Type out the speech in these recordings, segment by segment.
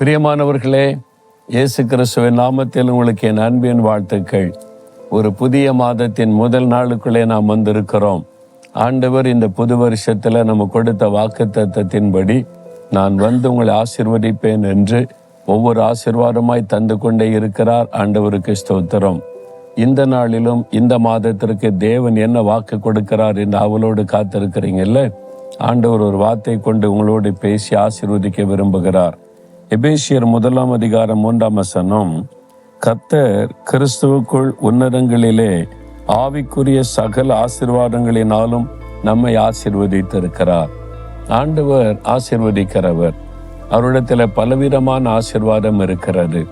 பிரியமானவர்களே இயேசு கிறிஸ்துவின் நாமத்தில் உங்களுக்கு என் அன்பின் வாழ்த்துக்கள். ஒரு புதிய மாதத்தின் முதல் நாளுக்குள்ளே நாம் வந்திருக்கிறோம். ஆண்டவர் இந்த புது வருஷத்தில் நம்ம கொடுத்த வாக்கு தத்தத்தின்படி நான் வந்து உங்களை ஆசிர்வதிப்பேன் என்று ஒவ்வொரு ஆசிர்வாதமாய் தந்து கொண்டே இருக்கிறார் ஆண்டவருக்கு ஸ்தோத்திரம். இந்த நாளிலும் இந்த மாதத்திற்கு தேவன் என்ன வாக்கு கொடுக்கிறார் என்று அவளோடு காத்திருக்கிறீங்கல்ல? ஆண்டவர் ஒரு வார்த்தை கொண்டு உங்களோடு பேசி ஆசிர்வதிக்க விரும்புகிறார். எபேசியர் முதலாம் அதிகாரம் மூன்றாம் வசனம். கத்தர் கிறிஸ்துவுக்குள் உன்னதங்களிலே ஆவிக்குரிய சகல ஆசிர்வாதங்களினாலும் நம்மை ஆசிர்வதித்திருக்கிறார். ஆண்டவர் ஆசிர்வதிக்கிறவர். அவரிடத்தில் பலவிதமான ஆசிர்வாதம் இருக்கிறது.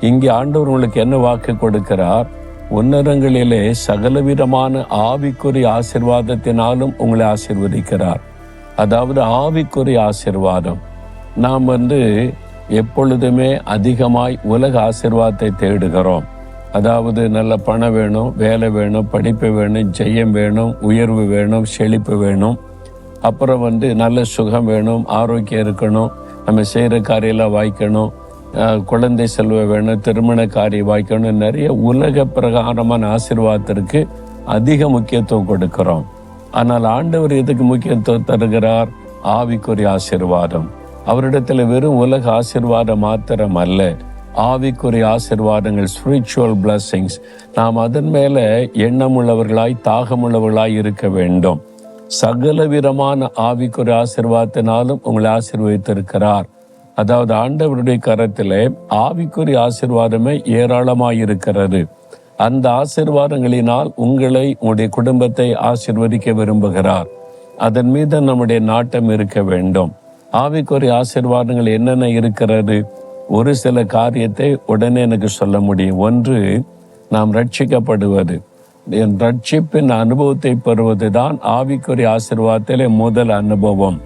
இங்கே ஆண்டவர் உங்களுக்கு என்ன வாக்கு கொடுக்கிறார்? உன்னதங்களிலே சகலவிதமான ஆவிக்குரிய ஆசீர்வாதத்தினாலும் உங்களை ஆசிர்வதிக்கிறார். அதாவது ஆவிக்குரிய ஆசீர்வாதம். நாம் வந்து எப்பொழுதுமே அதிகமாய் உலக ஆசிர்வாதத்தை தேடுகிறோம். அதாவது நல்ல பணம் வேணும் வேலை வேணும் படிப்பு வேணும் ஜெயம் வேணும் உயர்வு வேணும் செழிப்பு வேணும். அப்புறம் வந்து நல்ல சுகம் வேணும் ஆரோக்கியம் இருக்கணும் நம்ம செய்கிற காரியெல்லாம் வாய்க்கணும் குழந்தை செல்வம் வேணும் திருமண காரியம் வாய்க்கணும் நிறைய உலக பிரகாரமான ஆசிர்வாதத்திற்கு அதிக முக்கியத்துவம் கொடுக்கிறோம். ஆனால் ஆண்டவர் எதுக்கு முக்கியத்துவம் தருகிறார்? ஆவிக்குரிய ஆசீர்வாதம். அவரிடத்துல வெறும் உலக ஆசிர்வாதம் மாத்திரம் அல்ல ஆவிக்குரிய ஆசிர்வாதங்கள் ஸ்பிரிச்சுவல் பிளஸ்ஸிங்ஸ் நாம் அதன் மேல எண்ணமுள்ளவர்களாய் தாகமுள்ளவர்களாய் இருக்க வேண்டும். சகலவிதமான ஆவிக்குரிய ஆசிர்வாதத்தினாலும் உங்களை ஆசிர்வதித்திருக்கிறார். அதாவது ஆண்டவருடைய கரத்திலே ஆவிக்குரிய ஆசிர்வாதமே ஏராளமாய் இருக்கிறது. அந்த ஆசிர்வாதங்களினால் உங்களை உங்களுடைய குடும்பத்தை ஆசிர்வதிக்க விரும்புகிறார். அதன் மீது நம்முடைய நாட்டம் இருக்க வேண்டும். ஆவிக்குரிய ஆசீர்வாதங்கள் என்னென்ன இருக்கிறது? ஒரு சில காரியத்தை உடனே எனக்கு சொல்ல முடியும். ஒன்று நாம் ரட்சிக்கப்படுவது. என் ரட்சிப்பின் அனுபவத்தை பெறுவது தான் ஆவிக்குரிய ஆசீர்வாதத்திலே முதல் அனுபவம்.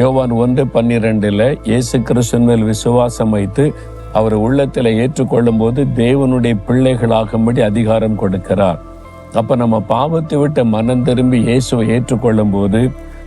யோவான் ஒன்று பன்னிரெண்டில் இயேசு கிறிஸ்துவின் மேல் விசுவாசம் வைத்து அவர் உள்ளத்தில் ஏற்றுக்கொள்ளும் போது தேவனுடைய பிள்ளைகளாகும்படி அதிகாரம் கொடுக்கிறார். அப்போ நம்ம பாவத்தை விட்டு மனம் திரும்பி இயேசுவை ஏற்றுக்கொள்ளும் போது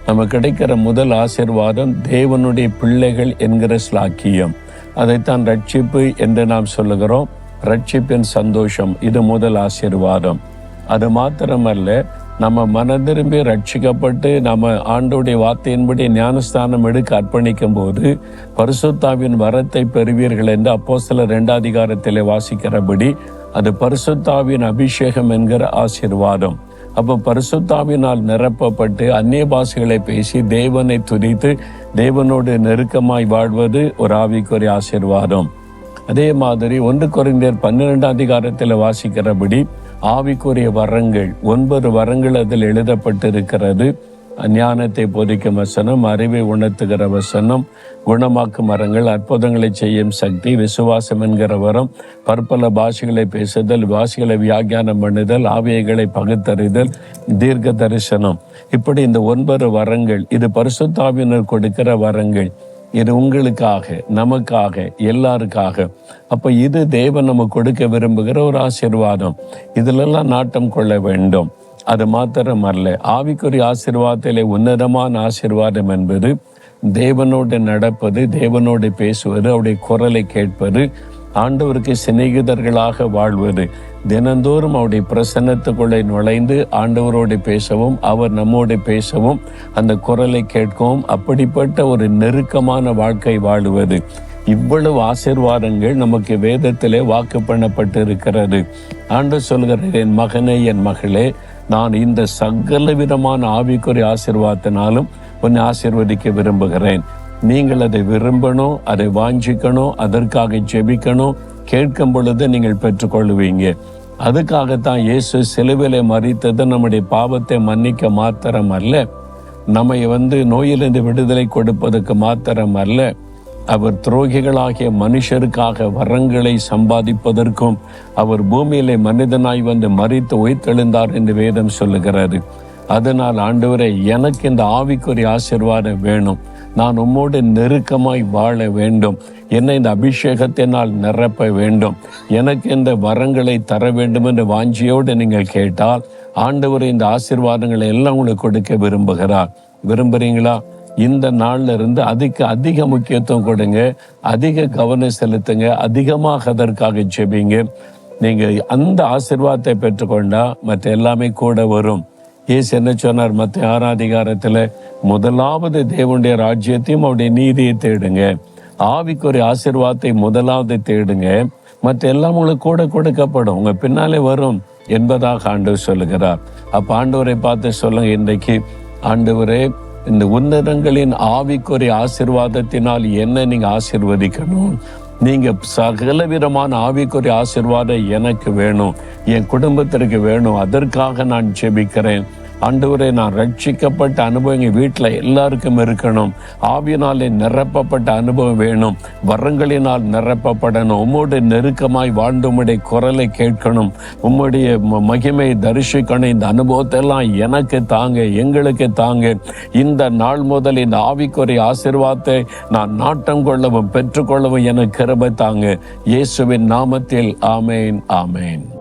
நம்ம கிடைக்கிற முதல் ஆசிர்வாதம் தேவனுடைய பிள்ளைகள் என்கிற ஸ்லாக்கியம். அதைத்தான் ரட்சிப்பு என்று நாம் சொல்லுகிறோம். ரட்சிப்பின் சந்தோஷம் இது முதல் ஆசீர்வாதம். அது மாத்திரமல்ல நம்ம மனதிரும்பி ரட்சிக்கப்பட்டு நம்ம ஆண்டோடைய வார்த்தையின்படி ஞானஸ்தானம் எடுக்க அர்ப்பணிக்கும் போது பரிசுத்தாவின் வரத்தை பெறுவீர்கள் என்று அப்போ சில ரெண்டாதிகாரத்தில் வாசிக்கிறபடி அது பரிசுத்தாவின் அபிஷேகம் என்கிற ஆசீர்வாதம். அப்போ பரிசுத்தாவினால் நிரப்பப்பட்டு அந்நிய பாஷைகளை பேசி தேவனை துதித்து தேவனோடு நெருக்கமாய் வாழ்வது ஒரு ஆவிக்குரிய ஆசீர்வாதம். அதே மாதிரி ஒன்று குறைந்தர் பன்னிரெண்டாம் அதிகாரத்தில் வாசிக்கிறபடி ஆவிக்குரிய வரங்கள் ஒன்பது வரங்கள் அதில் எழுதப்பட்டிருக்கிறது. ஞானத்தை போதிக்கும் வசனம் அறிவை உணர்த்துகிற வசனம் குணமாக்கும் மரங்கள் அற்புதங்களை செய்யும் சக்தி விசுவாசம் என்கிற வரம் பற்பல பாஷைகளை பேசுதல் பாஷைகளை வியாக்கியானம் பண்ணுதல் ஆவியைகளை பகுத்தறிதல் தீர்க்க தரிசனம். இப்படி இந்த ஒன்பது வரங்கள் இது பரிசுத்தாவினர் கொடுக்கிற வரங்கள். இது உங்களுக்காக நமக்காக எல்லாருக்காக. அப்ப இது தேவன் நம்ம கொடுக்க விரும்புகிற ஒரு ஆசீர்வாதம். இதிலெல்லாம் நாட்டம் கொள்ள வேண்டும். அது மாத்திரம் அல்ல. ஆவிக்குரிய ஆசிர்வாதத்திலே உன்னதமான ஆசிர்வாதம் என்பது தேவனோடு நடப்பது தேவனோடு பேசுவது அவருடைய குரலை கேட்பது ஆண்டவருக்கு சிநேகிதர்களாக வாழ்வது. தினந்தோறும் அவருடைய பிரசன்னத்துக்குள்ளே நுழைந்து ஆண்டவரோடு பேசவும் அவர் நம்மோடு பேசவும் அந்த குரலை கேட்கவும் அப்படிப்பட்ட ஒரு நெருக்கமான வாழ்க்கை வாழுவது. இவ்வளவு ஆசீர்வாதங்கள் நமக்கு வேதத்திலே வாக்கு பண்ணப்பட்டு இருக்கிறது ஆண்டு சொல்கிற என் மகனே என் மகளே நான் இந்த சகல விதமான ஆவிக்குரிய ஆசிர்வாதத்தினாலும் உன்னை ஆசிர்வதிக்க விரும்புகிறேன். நீங்கள் அதை விரும்பணும் அதை வாஞ்சிக்கணும் அதற்காக ஜெபிக்கணும் கேட்கும் பொழுது நீங்கள் பெற்றுக்கொள்ளுவீங்க அதுக்காகத்தான் இயேசு சிலுவிலே மறித்தது நம்முடைய பாவத்தை மன்னிக்க மாத்திரம் அல்ல நம்மை வந்து நோயிலிருந்து விடுதலை கொடுப்பதற்கு மாத்திரம் அல்ல அவர் துரோகிகளாகிய மனுஷருக்காக வரங்களை சம்பாதிப்பதற்கும் அவர் பூமியிலே மனிதனாய் வந்து மறித்து உயிர்த்தெழுந்தார் என்று வேதம் சொல்லுகிறது. அதனால் ஆண்டவரே எனக்கு இந்த ஆவிக்குரிய ஆசீர்வாதம் வேணும். நான் உம்மோடு நெருக்கமாய் வாழ வேண்டும். என்னை இந்த அபிஷேகத்தினால் நிரப்ப வேண்டும். எனக்கு இந்த வரங்களை தர வேண்டும் என்று வாஞ்சியோடு நீங்கள் கேட்டால் ஆண்டவர் இந்த ஆசிர்வாதங்களை எல்லாம் உங்களுக்கு கொடுக்க விரும்புகிறார். விரும்புறீங்களா? இந்த நாள்ல இருந்து அதுக்கு அதிக முக்கியத்துவம் கொடுங்க. அதிக கவனம் செலுத்துங்க. அதிகமாக அதற்காக செபிங்க நீங்க அந்த ஆசிர்வாதத்தை பெற்றுக்கொண்டா மற்ற எல்லாமே கூட வரும். இயேசு என்ன சொன்னார்? மற்ற ஆறாதிகாரத்துல முதலாவது தேவனுடைய ராஜ்யத்தையும் அவருடைய நீதியை தேடுங்க. ஆவிக்குரிய ஆசிர்வாதத்தை முதலாவது தேடுங்க. மற்ற எல்லாம் உங்களுக்கு கூட கொடுக்கப்படும். உங்க பின்னாலே வரும் என்பதாக ஆண்டவர் சொல்லுகிறார். அப்ப ஆண்டவரை பார்த்து சொல்லுங்க இன்றைக்கு. ஆண்டவரே இந்த உன்னதங்களின் ஆவிக்குரிய ஆசிர்வாதத்தினால் என்ன நீங்க ஆசிர்வதிக்கணும். நீங்க சகல விதமான ஆவிக்குரிய எனக்கு வேணும். என் குடும்பத்திற்கு வேணும். அதற்காக நான் ஜெபிக்கிறேன். ஆண்டவரே நான் ரட்சிக்கப்பட்ட அனுபவம் எங்கள் வீட்டில் எல்லாருக்கும் இருக்கணும். ஆவியினாலே நிரப்பப்பட்ட அனுபவம் வேணும். வரங்களினால் நிரப்பப்படணும். உம்மோடு நெருக்கமாய் வாழ்ந்து உம்முடைய குரலை கேட்கணும். உம்முடைய ம- மகிமையை தரிசிக்கணும். இந்த அனுபவத்தை எல்லாம் எனக்கு தாங்க எங்களுக்கு தாங்க. இந்த நாள் முதல் இந்த ஆவிக்குரிய ஆசிர்வாதத்தை நான் நாட்டம் கொள்ளவும் பெற்றுக்கொள்ளவும் எனக்கு கிருபை தாங்க. இயேசுவின் நாமத்தில் ஆமேன் ஆமேன்.